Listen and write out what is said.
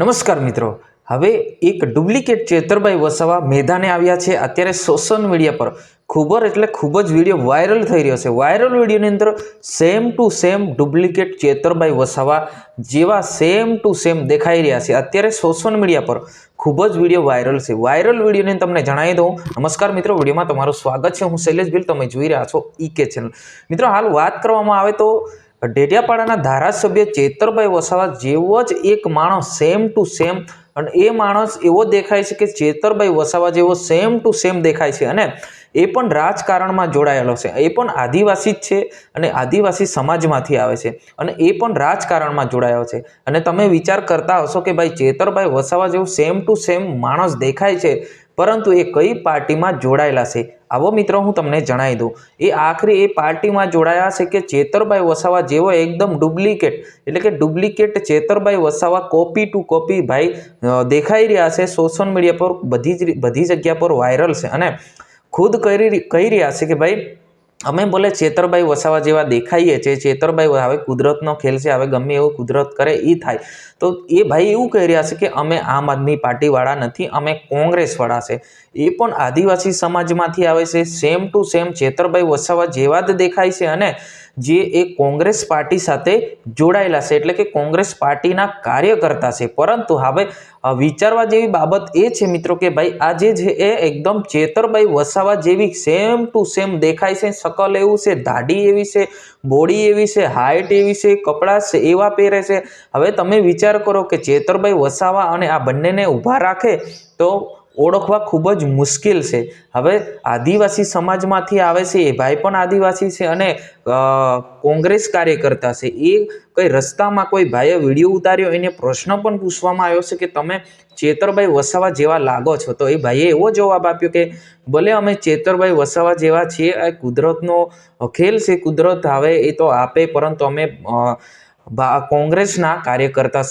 નમસ્કાર મિત્રો. હવે એક ડુપ્લિકેટ ચેતરભાઈ વસાવા મેદાને આવ્યા છે. અત્યારે સોશિયલ મીડિયા પર ખૂબ જ એટલે ખૂબ જ વીડિયો વાયરલ થઈ રહ્યો છે. વાયરલ વિડીયોની અંદર same to same duplicate Chaitarbhai Vasava જેવા સેમ ટુ સેમ દેખાઈ રહ્યા છે. અત્યારે સોશિયલ મીડિયા પર ખૂબ જ વીડિયો વાયરલ છે. વાયરલ વિડીયોને તમને જણાવી દઉં. નમસ્કાર મિત્રો. વિડીયોમાં તમારું સ્વાગત છે. હું શૈલેષ ભીલ તમે જોઈ રહ્યા છો ઈકે ચેનલ મિત્રો, હાલ વાત કરવામાં આવે તો ડેડિયાપાડાના ધારાસભ્ય ચેતરભાઈ વસાવા જેવો જ એક માણસ સેમ ટુ સેમ અને એ માણસ એવો દેખાય છે કે ચેતરભાઈ વસાવા જેવો સેમ ટુ સેમ દેખાય છે. અને એ પણ રાજકારણમાં જોડાયેલો છે. એ પણ આદિવાસી જ છે અને આદિવાસી સમાજમાંથી આવે છે. અને એ પણ રાજકારણમાં જોડાયો છે. અને તમે વિચાર કરતા હશો કે ભાઈ ચેતરભાઈ વસાવા જેવો સેમ ટુ સેમ માણસ દેખાય છે. પરંતુ એ કઈ પાર્ટીમાં જોડાયેલા છે? આવો મિત્રો, હું તમને જણાવી દઉં. એ આખરે એ પાર્ટીમાં જોડાયા છે કે ચેતરભાઈ વસાવા જેવો એકદમ ડુપ્લિકેટ, એટલે કે duplicate Chaitarbhai Vasava copy to copy ભાઈ દેખાઈ રહ્યા છે. સોશિયલ મીડિયા પર બધી જ બધી જગ્યા પર વાયરલ છે. અને ખુદ કરી કહી રહ્યા છે કે ભાઈ અમે બોલે ચેતરભાઈ વસાવા જેવા દેખાઈએ છીએ ચેતરભાઈ હવે કુદરતનો ખેલ છે, હવે ગમે એવું કુદરત કરે એ થાય. તો એ ભાઈ એવું કહી રહ્યા છે કે અમે આમ આદમી પાર્ટીવાળા નથી, અમે કોંગ્રેસવાળા છે. એ પણ આદિવાસી સમાજમાંથી આવે છે same to same Chaitarbhai Vasava જેવા જ દેખાય છે અને જે એ કોંગ્રેસ પાર્ટી સાથે જોડાયેલા છે, એટલે કે કોંગ્રેસ પાર્ટીના કાર્યકર્તા છે. પરંતુ હવે વિચારવા જેવી બાબત એ છે મિત્રો કે ભાઈ આ જે છે એ એકદમ ચેતરભાઈ વસાવા જેવી સેમ ટુ સેમ દેખાય છે, શકલ એવું છે, દાઢી એવી છે, બોડી એવી છે હાઇટ એવી છે, કપડાં છે, એવા પહેરે છે. હવે તમે વિચાર કરો કે ચેતરભાઈ વસાવા અને આ બંનેને ઊભા રાખે તો ઓળખવા ખૂબ જ મુશ્કેલ છે. હવે આદિવાસી સમાજમાંથી આવે છે, એ ભાઈ પણ આદિવાસી છે અને કોંગ્રેસ કાર્યકર્તા છે. એ કઈ રસ્તામાં કોઈ ભાઈએ વીડિયો ઉતાર્યો, એને પ્રશ્ન પણ પૂછવામાં આવ્યો છે કે તમે ચેતરભાઈ વસાવા જેવા લાગો છો? તો એ ભાઈએ એવો જવાબ આપ્યો કે, ભલે અમે ચેતરભાઈ વસાવા જેવા છીએ, આ કુદરતનો ખેલ છે, કુદરત હવે એ તો આપે, પરંતુ અમે કોંગ્રેસના કાર્યકર્તા છે.